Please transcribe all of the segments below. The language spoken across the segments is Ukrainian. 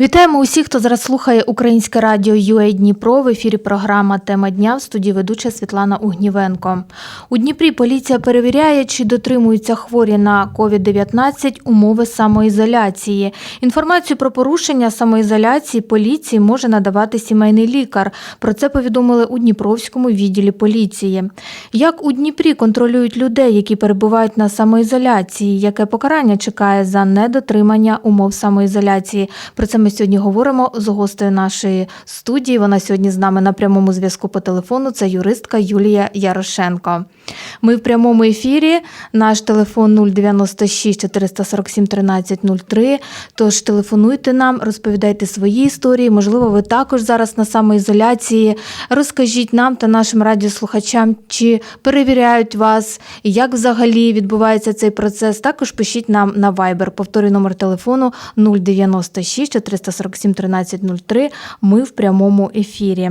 Вітаємо усіх, хто зараз слухає українське радіо UA Дніпро. В ефірі програма Тема дня в студії ведуча Світлана Угнівенко. У Дніпрі поліція перевіряє, чи дотримуються хворі на COVID-19 умови самоізоляції. Інформацію про порушення самоізоляції поліції може надавати сімейний лікар. Про це повідомили у Дніпровському відділі поліції. Як у Дніпрі контролюють людей, які перебувають на самоізоляції? Яке покарання чекає за недотримання умов самоізоляції? Про це ми сьогодні говоримо з гостею нашої студії. Вона сьогодні з нами на прямому зв'язку по телефону. Це юристка Юлія Ярошенко. Ми в прямому ефірі. Наш телефон 096 447 13 03. Тож телефонуйте нам, розповідайте свої історії. Можливо, ви також зараз на самоізоляції. Розкажіть нам та нашим радіослухачам, чи перевіряють вас, як взагалі відбувається цей процес. Також пишіть нам на Viber. Повторюю номер телефону 096 447 13 03. Ми в прямому ефірі.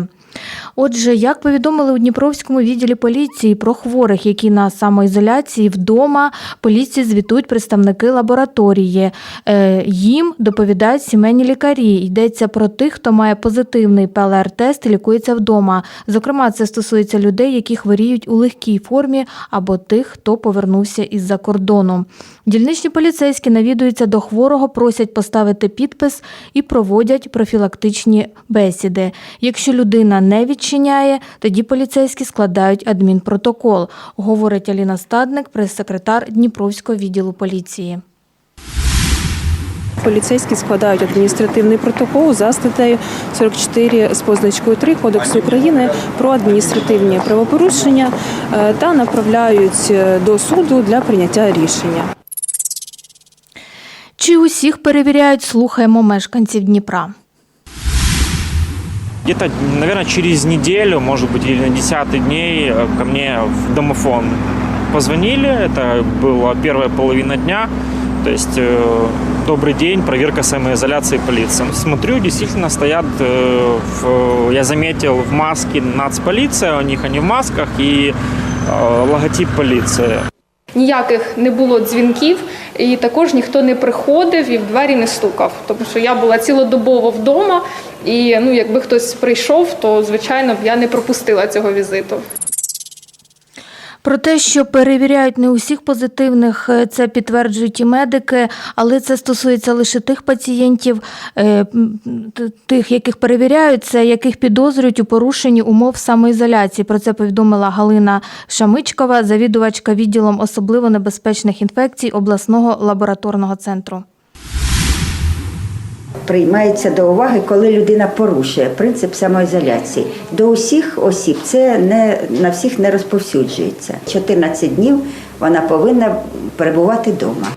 Отже, як повідомили у Дніпровському відділі поліції про хворих, які на самоізоляції вдома, поліції звітують представники лабораторії. Е, Їм доповідають сімейні лікарі. Йдеться про тих, хто має позитивний ПЛР-тест і лікується вдома. Зокрема, це стосується людей, які хворіють у легкій формі, або тих, хто повернувся із-за кордону. Дільничні поліцейські навідуються до хворого, просять поставити підпис і проводять профілактичні бесіди. Якщо людина не відчиняє, тоді поліцейські складають адмінпротокол, говорить Аліна Стадник, прес-секретар Дніпровського відділу поліції. Поліцейські складають адміністративний протокол за статтею 44 з позначкою 3 Кодексу України про адміністративні правопорушення е, та направляють е, до суду для прийняття рішення. Чи усіх перевіряють, слухаємо мешканців Дніпра. Где-то, наверное, через неделю, может быть, или на десятый дней э, ко мне в домофон позвонили. Это была первая половина дня. То есть э, добрый день, проверка самоизоляции полиции. Смотрю, действительно стоят, э, в- я заметил, в маске нацполиция, у них они в масках и э, логотип полиции. Ніяких не було дзвінків, і також ніхто не приходив і в двері не стукав. Тому що я була цілодобово вдома, і ну, якби хтось прийшов, то звичайно б я не пропустила цього візиту. Про те, що перевіряють не усіх позитивних, е, це підтверджують і медики, але це стосується лише тих пацієнтів, е, тих, яких перевіряють, це яких підозрюють у порушенні умов самоізоляції. Про це повідомила Галина Шамичкова, завідувачка відділом особливо небезпечних інфекцій обласного лабораторного центру. Приймається до уваги, коли людина порушує принцип самоізоляції. До усіх осіб це не на всіх не розповсюджується. 14 днів вона повинна перебувати вдома.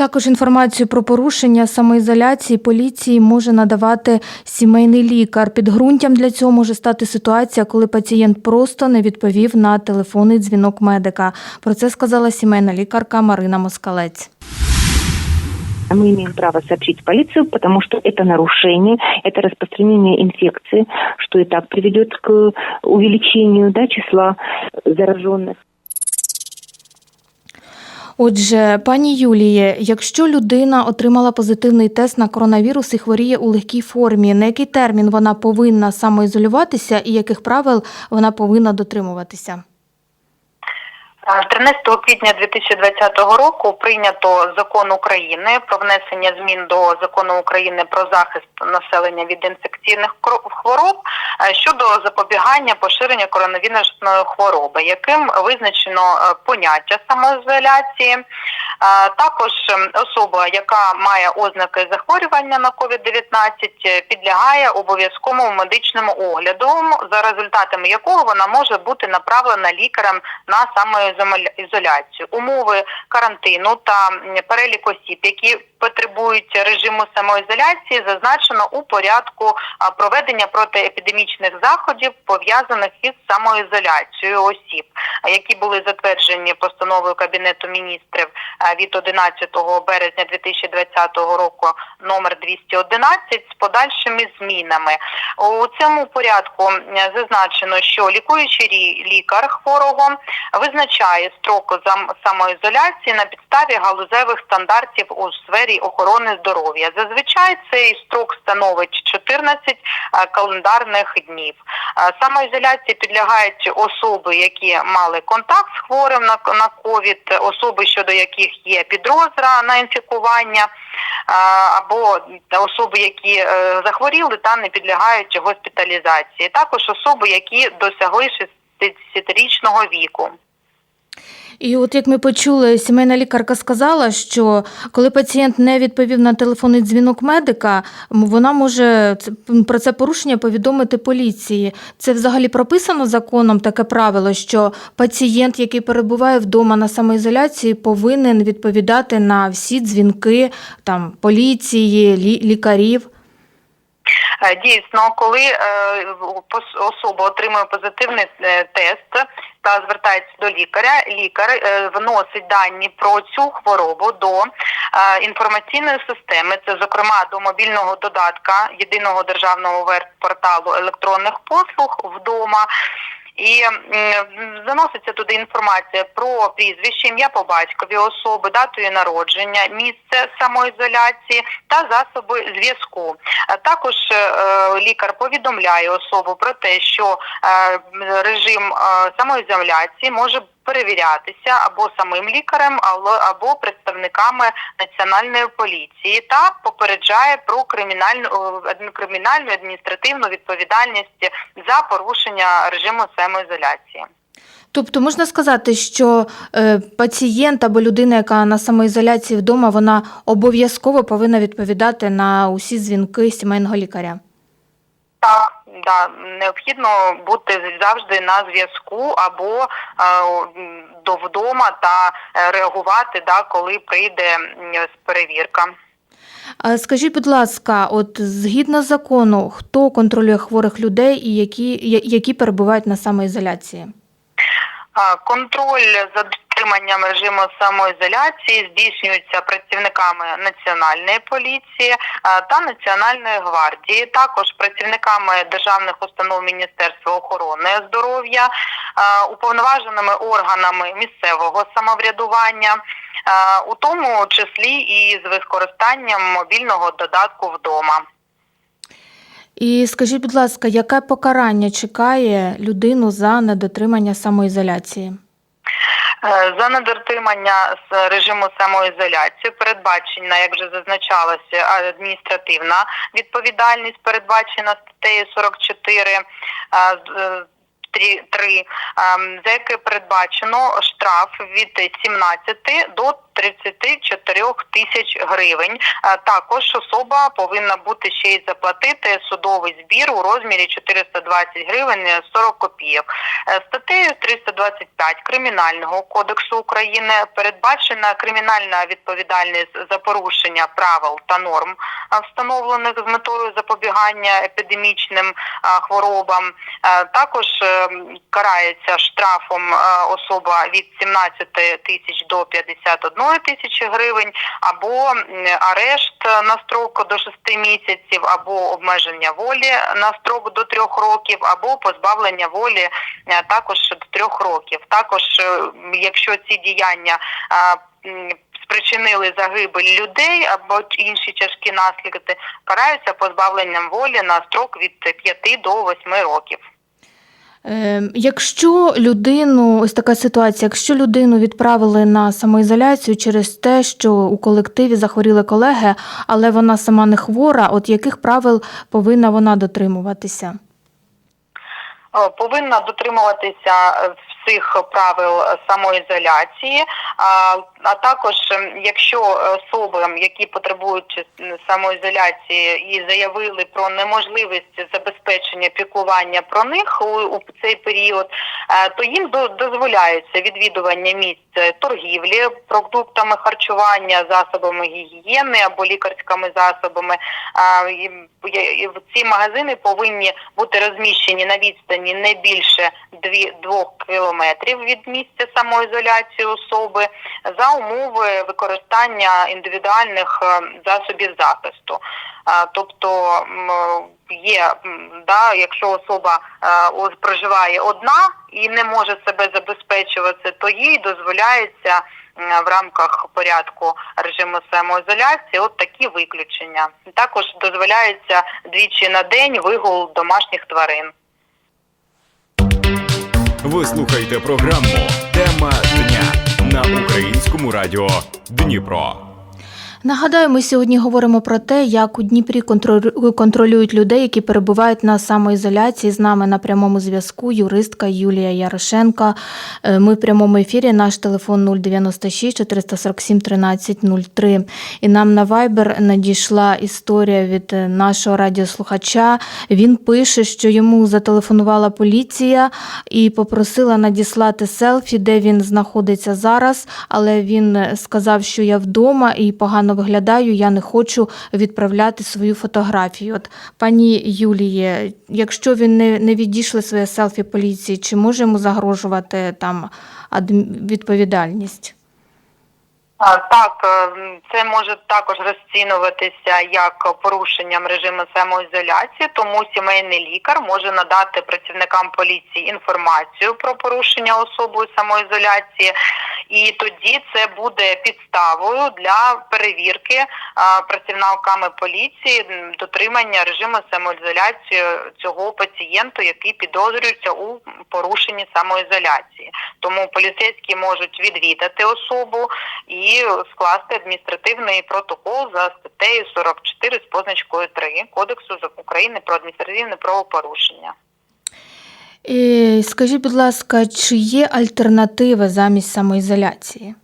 Також інформацію про порушення самоізоляції поліції може надавати сімейний лікар. Підґрунтям для цього може стати ситуація, коли пацієнт просто не відповів на телефонний дзвінок медика. Про це сказала сімейна лікарка Марина Москалець Мы имеем право сообщить в полицию, потому что это нарушение, это распространение инфекции, что и так приведет к увеличению да, числа зараженных. Отже, пані Юліє, якщо людина отримала позитивний тест на коронавірус і хворіє у легкій формі, на який термін вона повинна самоізолюватися і яких правил вона повинна дотримуватися? Е, 13 квітня 2020 року прийнято закон України про внесення змін до закону України про захист населення від інфекційних хвороб е, щодо запобігання поширення коронавірусної хвороби, яким визначено е, поняття самоізоляції. Е, Також особа, яка має ознаки захворювання на COVID-19, е, підлягає обов'язковому медичному огляду, за результатами якого вона може бути направлена лікарем на самоізоляцію. Умови карантину та перелік осіб, які потребують режиму самоізоляції, зазначено у порядку проведення протиепідемічних заходів, пов'язаних із самоізоляцією осіб. які були затверджені постановою Кабінету міністрів від 11 березня 2020 року номер 211 з подальшими змінами. У цьому порядку зазначено, що лікуючий лікар хворого визначає строк зам- самоізоляції на підставі галузевих стандартів у сфері охорони здоров'я. Зазвичай цей строк становить 14 е, календарних днів. Е, Самоізоляції підлягають особи, які мали контакт з хворим на ковід, особи, щодо яких є підозра на інфікування, або особи, які е, захворіли та не підлягають госпіталізації. Також особи, які досягли 60-річного віку. І от як ми почули, сімейна лікарка сказала, що коли пацієнт не відповів на телефонний дзвінок медика, вона може про це порушення повідомити поліції. Це взагалі прописано законом таке правило, що пацієнт, який перебуває вдома на самоізоляції, повинен відповідати на всі дзвінки там поліції, лі- лікарів. Е, Дійсно, коли е, особа отримує позитивний е, тест та звертається до лікаря, лікар вносить дані про цю хворобу до інформаційної системи, це зокрема до мобільного додатка єдиного державного веб-порталу електронних послуг вдома. І заноситься туди інформація про прізвище, ім'я по батькові особи, датою народження, місце самоізоляції та засоби зв'язку. Також е, лікар повідомляє особу про те, що е, режим е, самоізоляції може перевірятися або самим лікарем, або- представниками національної поліції, та попереджає про кримінальну кримінальну адміністративну відповідальність за порушення режиму самоізоляції. Тобто можна сказати, що е, пацієнт або людина, яка на самоізоляції вдома, вона обов'язково повинна відповідати на усі дзвінки сімейного лікаря. Так, да, необхідно бути завжди на зв'язку або е, до вдома та е, реагувати, да, коли прийде перевірка. Скажіть, будь ласка, от згідно закону, хто контролює хворих людей і які, які перебувають на самоізоляції? Контроль за дотриманням режиму самоізоляції здійснюється працівниками Національної поліції та Національної гвардії, також працівниками державних установ Міністерства охорони здоров'я, уповноваженими органами місцевого самоврядування, у тому числі і з використанням мобільного додатку вдома. І скажіть, будь ласка, яке покарання чекає людину за недотримання самоізоляції? Е, За недотримання з режиму самоізоляції передбачена, як вже зазначалося, адміністративна відповідальність, передбачена статтею 44 е, з- е, трі- 3, ем, за яке передбачено штраф від 17 до 34 тисяч гривень. Е, Також особа повинна бути ще й заплатити судовий збір у розмірі 420 гривень 40 копійок. Е, Статтею 325 Кримінального кодексу України передбачена кримінальна відповідальність за порушення правил та норм, е, встановлених з метою запобігання епідемічним хворобам. Також карається штрафом особа від 17 тисяч до 51 тисячі гривень, або арешт на строк до 6 місяців, або обмеження волі на строк до 3 років, або позбавлення волі е, також до 3 років. Також, е, якщо ці діяння спричинили загибель людей або інші тяжкі наслідки, караються позбавленням волі на строк від 5 до 8 років. Е, Якщо людину, ось така ситуація, якщо людину відправили на самоізоляцію через те, що у колективі захворіли колеги, але вона сама не хвора, от яких правил повинна вона дотримуватися? Е, повинна дотримуватися е, всіх правил самоізоляції, а, також ем, якщо особи, які потребують самоізоляції і заявили про неможливість забезпечення піклування про них у, цей період, е, то їм до- дозволяється відвідування місць торгівлі продуктами харчування, засобами гігієни або лікарськими засобами. Ці магазини повинні бути розміщені на відстані не більше 2 кілометрів кілометрів від місця самоізоляції особи за умови використання індивідуальних е, засобів захисту. Тобто є, да, якщо особа е, проживає одна і не може себе забезпечувати, то їй дозволяється в рамках порядку режиму самоізоляції от такі виключення. Також дозволяється двічі на день вигул домашніх тварин. Ви слухаєте програму Тема дня на українському радіо Дніпро. Нагадаю, ми сьогодні говоримо про те, як у Дніпрі контролюють людей, які перебувають на самоізоляції. З нами на прямому зв'язку юристка Юлія Ярошенка. Е, Ми в прямому ефірі. Наш телефон 096 447 1303. І нам на Viber надійшла історія від е, нашого радіослухача. Він пише, що йому зателефонувала поліція і попросила надіслати селфі, де він знаходиться зараз, але він е, сказав, що я вдома і погано виглядаю. Я не хочу відправляти свою фотографію. От пані Юліє, якщо він не, не відійшли своє селфі поліції, чи може йому загрожувати там відповідальність? Так, е, це може також розцінюватися як порушенням режиму самоізоляції, тому сімейний лікар може надати працівникам поліції інформацію про порушення особою самоізоляції, і тоді це буде підставою для перевірки працівниками поліції дотримання режиму самоізоляції цього пацієнту, який підозрюється у порушенні самоізоляції. Тому поліцейські можуть відвідати особу і скласти адміністративний протокол за статтею 44 з позначкою 3 Кодексу України про адміністративне правопорушення. І скажіть, будь ласка, чи є альтернативи замість самоізоляції?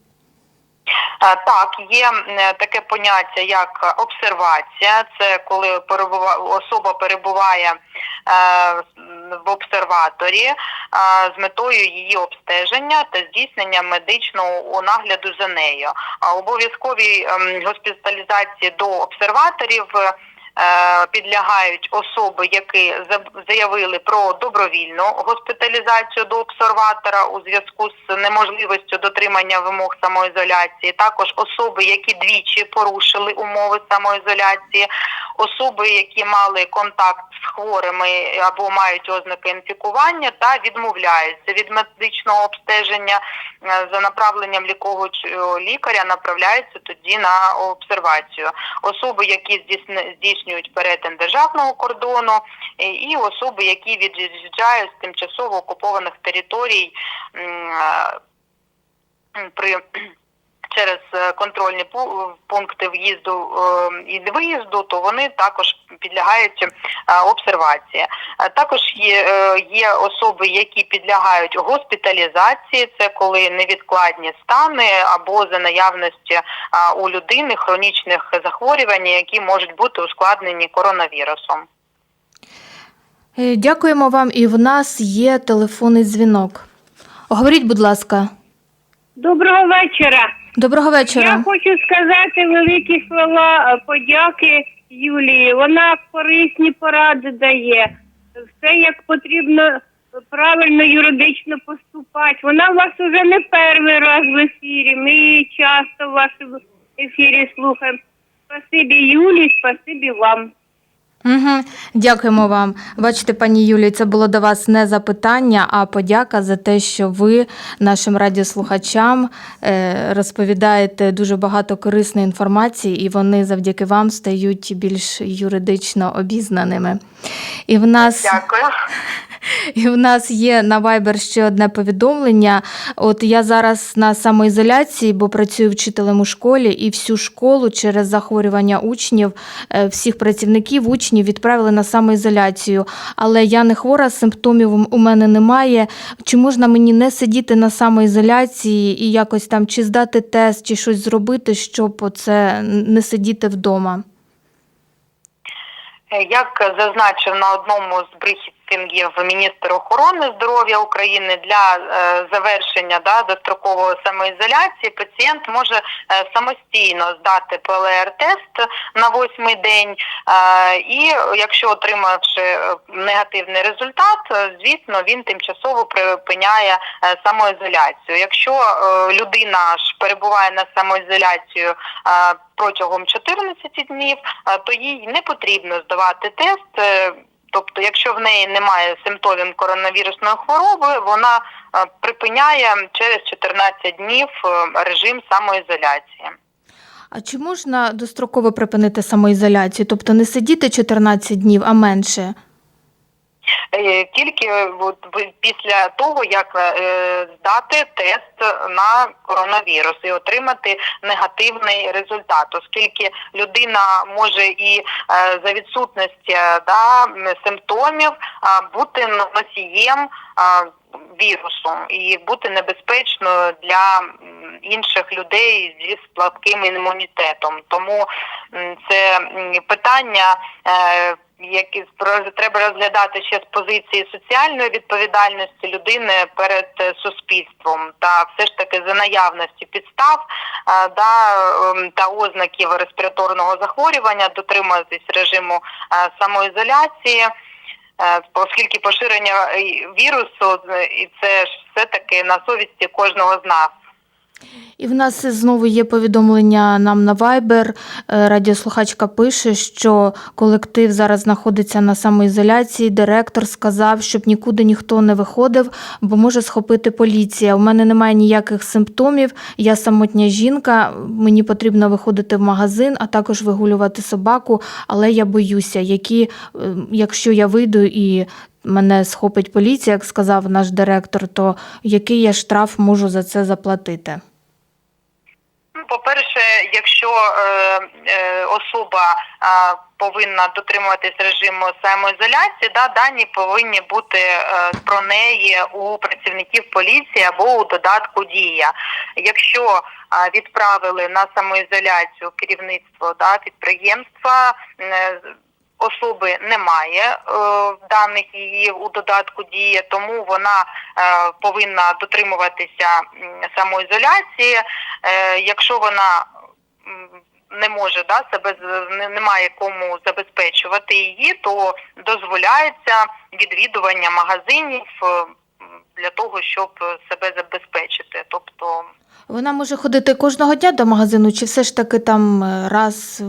Е, Так, є е, таке поняття як обсервація. Це коли особа перебуває е, в обсерваторі е, з метою її обстеження та здійснення медичного нагляду за нею. А обов'язковій ем, госпіталізації до обсерваторів. Е, Підлягають особи, які заявили про добровільну госпіталізацію до обсерватора у зв'язку з неможливістю дотримання вимог самоізоляції. Також особи, які двічі порушили умови самоізоляції, особи, які мали контакт з хворими або мають ознаки інфікування, та відмовляються від медичного обстеження е, за направленням лікуючого лікаря, направляються тоді на обсервацію. Особи, які здійсни- здійснюють перетин державного кордону, е, і особи, які від'їжджають з тимчасово окупованих територій при через е, контрольні пу- пункти в'їзду е, і виїзду, то вони також підлягають е, обсервації. Також є, е, є особи, які підлягають госпіталізації. Це коли невідкладні стани або за наявності у людини хронічних захворювань, які можуть бути ускладнені коронавірусом. Е, Дякуємо вам, і в нас є телефонний дзвінок. Говоріть, будь ласка. Доброго вечора. Доброго вечора. Я хочу сказати великі слова е, подяки Юлії. Вона корисні поради дає. Все як потрібно правильно юридично поступати. Вона вас уже не перший раз в ефірі. Ми її часто в вашому ефірі слухаємо. Спасибі Юлі, спасибі вам. Угу. Дякуємо вам. Бачите, пані Юлі, це було до вас не запитання, а подяка за те, що ви нашим радіослухачам е, розповідаєте дуже багато корисної інформації, і вони завдяки вам стають більш юридично обізнаними. І в нас Дякую. І в нас є на Viber ще одне повідомлення. От я зараз на самоізоляції, бо працюю вчителем у школі, і всю школу через захворювання учнів, е, всіх працівників учнів відправили на самоізоляцію. Але я не хвора, симптомів у- мене немає. Чи можна мені не сидіти на самоізоляції і якось там чи здати тест, чи щось зробити, щоб оце не сидіти вдома? Е, Як зазначив на одному з брехів брифінгів міністр охорони здоров'я України для е, завершення да, дострокової самоізоляції пацієнт може е, самостійно здати ПЛР-тест на восьмий день. Е, і якщо отримавши негативний результат, звісно, він тимчасово припиняє самоізоляцію. Якщо людина ж перебуває на самоізоляцію протягом 14 днів, то їй не потрібно здавати тест. Тобто, якщо в неї немає симптомів коронавірусної хвороби, вона е, припиняє через 14 днів е, режим самоізоляції. А чи можна достроково припинити самоізоляцію? Тобто не сидіти 14 днів, а менше? Е, Тільки от після того, як е, здати тест на коронавірус і отримати негативний результат, оскільки людина може і е, за відсутності е, да, симптомів бути носієм вірусу і бути небезпечною для інших людей зі слабким імунітетом. Тому це питання. Які треба розглядати ще з позиції соціальної відповідальності людини перед е, суспільством, та все ж таки за наявності підстав е, да, ем, та ознаків респіраторного захворювання дотримуватись режиму е, самоізоляції. Оскільки поширення вірусу і це ж все таки на совісті кожного з нас. І в нас знову є повідомлення нам на Viber. Е, Радіослухачка пише, що колектив зараз знаходиться на самоізоляції. Директор сказав, щоб нікуди ніхто не виходив, бо може схопити поліція. У мене немає ніяких симптомів. Я самотня жінка. Мені потрібно виходити в магазин, а також вигулювати собаку. Але я боюся, які, е, якщо я вийду і мене схопить поліція, як сказав наш директор, то який я штраф можу за це заплатити? Ну, По-перше, якщо е, е, особа е, повинна дотримуватись режиму самоізоляції, да, дані повинні бути е, про неї у працівників поліції або у додатку Дія. Якщо е, відправили на самоізоляцію керівництво да, підприємства. е, Особи немає е, даних її у додатку дія, тому вона е, повинна дотримуватися самоізоляції. Е, якщо вона не може да, себе немає кому забезпечувати її, то дозволяється відвідування магазинів для того, щоб себе забезпечити. Тобто Вона може ходити кожного дня до магазину, чи все ж таки там е, раз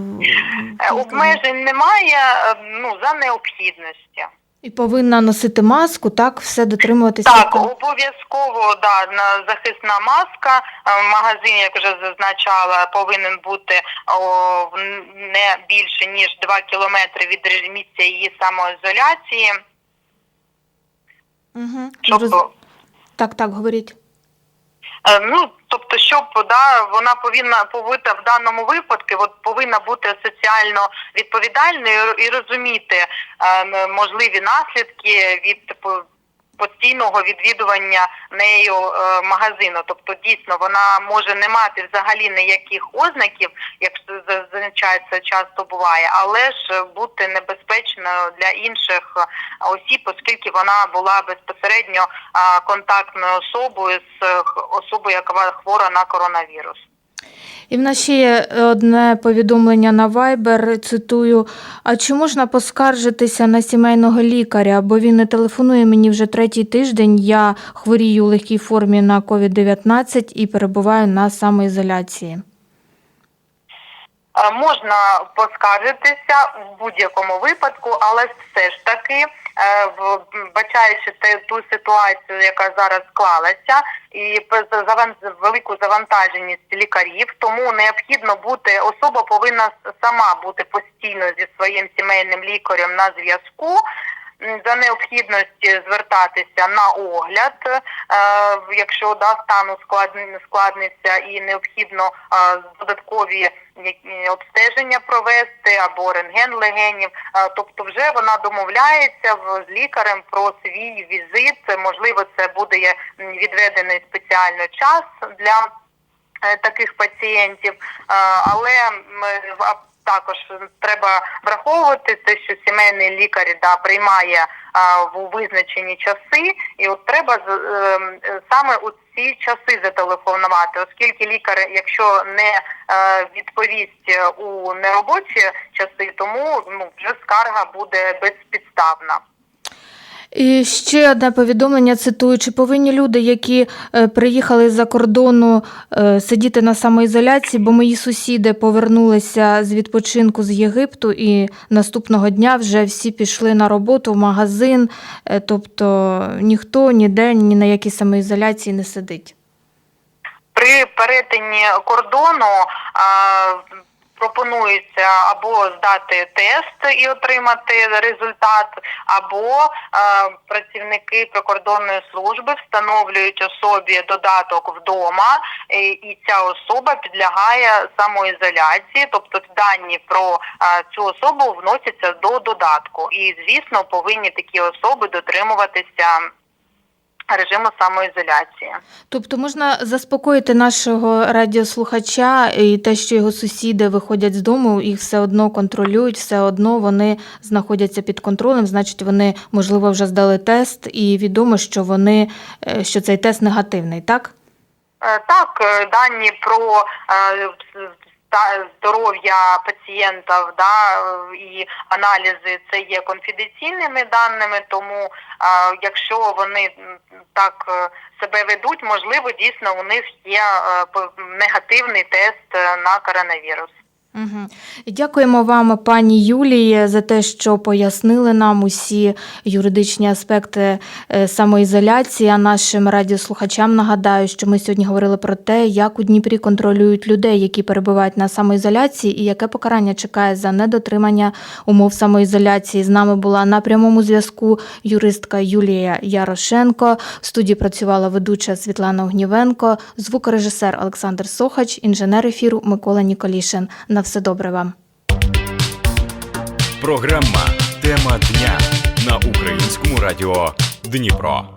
е, обмежень немає е, ну за необхідності. і повинна носити маску, так, все дотримуватися. Так, обов'язково да, на захисна маска. Е, В магазині, як вже зазначала, повинен бути о, не більше ніж 2 кілометри від місця її самоізоляції. Угу. Щоб Так, так, говоріть. Е, Ну, тобто, щоб да, вона повинна повинна в даному випадку, от повинна бути соціально відповідальною і розуміти е, можливі наслідки від постійного відвідування нею е, магазину. Тобто, дійсно, вона може не мати взагалі ніяких ознаків, як це часто буває, але ж бути небезпечною для інших е, осіб, оскільки вона була безпосередньо е, контактною особою з е, особою, яка хвора на коронавірус. І в нас ще є одне повідомлення на Viber, цитую: а чи можна поскаржитися на сімейного лікаря? Бо він не телефонує мені вже третій тиждень. Я хворію у легкій формі на COVID-19 і перебуваю на самоізоляції. Можна поскаржитися в будь-якому випадку, але все ж таки, е, в- бачаючи те- ту ситуацію, яка зараз склалася, і велику завантаженість лікарів, тому необхідно бути особа повинна сама бути постійно зі своїм сімейним лікарем на зв'язку. За необхідності звертатися на огляд, е, якщо да, стан ускладн- і необхідно е, додаткові обстеження провести або рентген легенів. Е, Тобто, вже вона домовляється в- з лікарем про свій візит. Можливо, це буде відведений спеціально час для е, таких пацієнтів, Е, але а також треба враховувати те, що сімейний лікар да, приймає а, в визначені часи, і от треба е, саме у ці часи зателефонувати, оскільки лікар, якщо не е, відповість е, у неробочі часи, тому ну вже скарга буде безпідставна. І ще одне повідомлення цитую: чи повинні люди, які е, приїхали з-за кордону, е, сидіти на самоізоляції, бо мої сусіди повернулися з відпочинку з Єгипту, і наступного дня вже всі пішли на роботу в магазин, е, тобто ніхто ніде ні на якій самоізоляції не сидить. При перетині кордону пропонується або здати тест і отримати результат, або а, працівники прикордонної служби встановлюють особі додаток вдома, і, і ця особа підлягає самоізоляції, тобто дані про а, цю особу вносяться до додатку. І звісно, повинні такі особи дотримуватися режиму самоізоляції. Тобто можна заспокоїти нашого радіослухача і те, що його сусіди виходять з дому, їх все одно контролюють, все одно вони знаходяться під контролем, значить, вони, можливо, вже здали тест, і відомо, що вони е, що цей тест негативний, так? Е, Так, е, дані про ста- здоров'я пацієнта да, і аналізи це є конфіденційними даними, тому а, якщо вони так е, себе ведуть, можливо, дійсно у них є е, негативний тест е, на коронавірус. Угу. Дякуємо вам, пані Юлії, за те, що пояснили нам усі юридичні аспекти е, самоізоляції. А нашим радіослухачам нагадаю, що ми сьогодні говорили про те, як у Дніпрі контролюють людей, які перебувають на самоізоляції, і яке покарання чекає за недотримання умов самоізоляції. З нами була на прямому зв'язку юристка Юлія Ярошенко. В студії працювала ведуча Світлана Огнівенко, звукорежисер Олександр Сохач, інженер ефіру Микола Ніколішин. На все добре вам. Програма Тема дня на українському радіо Дніпро.